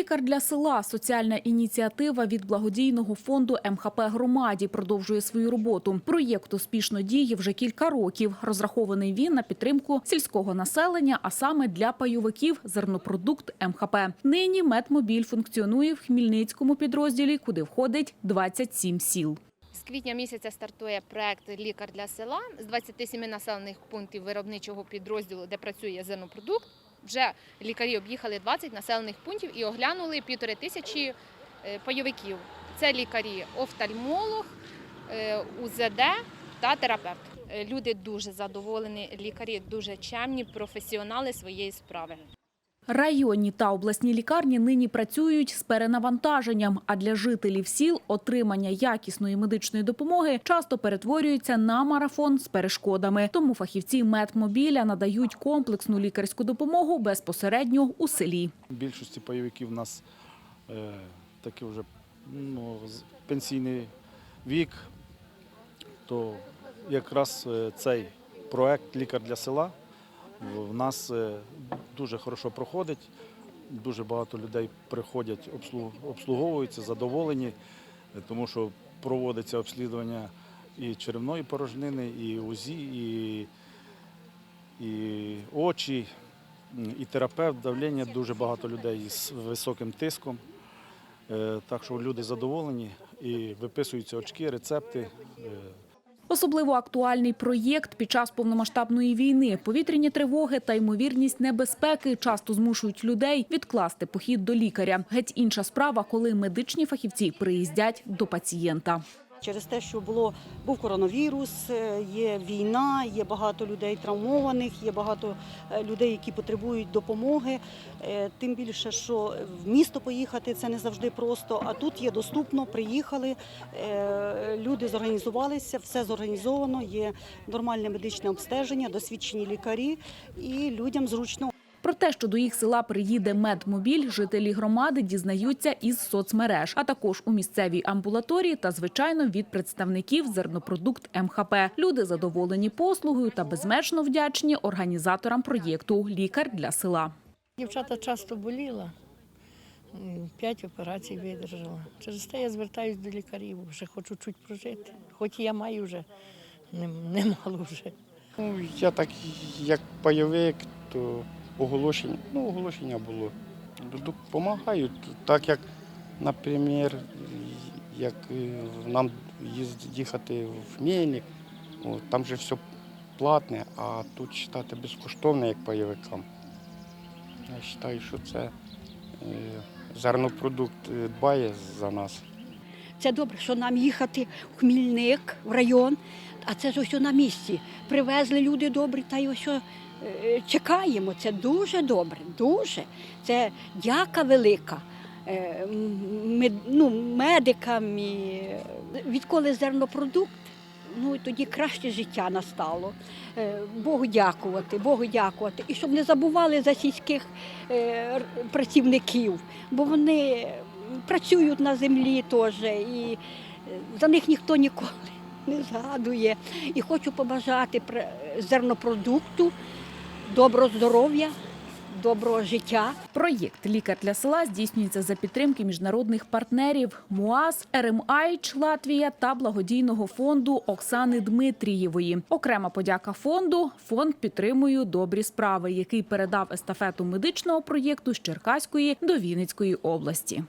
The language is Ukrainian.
Лікар для села соціальна ініціатива від благодійного фонду МХП громаді продовжує свою роботу. Проєкт успішно діє вже кілька років. Розрахований він на підтримку сільського населення, а саме для пайовиків зернопродукт МХП. Нині медмобіль функціонує в Хмільницькому підрозділі, куди входить 27 сіл. З квітня місяця стартує проект Лікар для села з 27 населених пунктів виробничого підрозділу, де працює зернопродукт. Вже лікарі об'їхали 20 населених пунктів і оглянули півтори тисячі е, пайовиків. Це лікарі офтальмолог, е, УЗД та терапевт. Е, Люди дуже задоволені, лікарі дуже чемні, професіонали своєї справи. Районні та обласні лікарні нині працюють з перенавантаженням, а для жителів сіл отримання якісної медичної допомоги часто перетворюється на марафон з перешкодами. Тому фахівці медмобіля надають комплексну лікарську допомогу безпосередньо у селі. Більшості пайовиків у нас е, такий вже ну, пенсійний вік, то якраз е, цей проект Лікар для села в нас е, дуже хорошо проходить. Дуже багато людей приходять, обслуг- обслуговуються, задоволені, е, тому що проводиться обслідування і черевної порожнини, і УЗІ, і, і очі, і терапевт, давлення, дуже багато людей з високим тиском. Е, Так що люди задоволені і виписуються очки, рецепти. Особливо актуальний проєкт під час повномасштабної війни. Повітряні тривоги та ймовірність небезпеки часто змушують людей відкласти похід до лікаря. Геть інша справа, коли медичні фахівці приїздять до пацієнта. Через те, що було був коронавірус, е, є війна, є багато людей травмованих, є багато е, людей, які потребують допомоги. Е, Тим більше, що в місто поїхати це не завжди просто. А тут є доступно, приїхали, люди зорганізувалися, все зорганізовано. Є нормальне медичне обстеження, досвідчені лікарі, і людям зручно те, що до їх села приїде медмобіль, жителі громади дізнаються із соцмереж, а також у місцевій амбулаторії та, звичайно, від представників зернопродукт МХП. Люди задоволені послугою та безмежно вдячні організаторам проєкту Лікар для села. Дівчата часто боліла, п'ять операцій видержала. Через те я звертаюся до лікарів, вже хочу чуть прожити. Хоч я маю вже нем- немало вже. Ну, я так як пайовик, то оголошення, ну, оголошення було. Допомагають, так як, наприклад, як е, нам їхати в Мельник, там же все платне, а тут читати безкоштовно, як пайовикам. Я вважаю, що це е, зернопродукт е, дбає за нас. Це добре, що нам їхати в Хмільник, в район, а це ж ось на місці. Привезли люди добрі, та й ось чекаємо. Це дуже добре, дуже. Це дяка велика. е, мед- ну, медикам і е, відколи зернопродукт, ну тоді краще життя настало. Е, Богу дякувати, Богу дякувати. І щоб не забували за сільських е, працівників, бо вони працюють на землі теж, і е, за них ніхто ніколи не згадує. І хочу побажати зернопродукту, доброго здоров'я, доброго життя. Проєкт Лікар для села здійснюється за підтримки міжнародних партнерів МУАС, РМАЙЧ Латвія та благодійного фонду Оксани Дмитрієвої. Окрема подяка фонду. Фонд підтримує добрі справи, який передав естафету медичного проєкту з Черкаської до Вінницької області.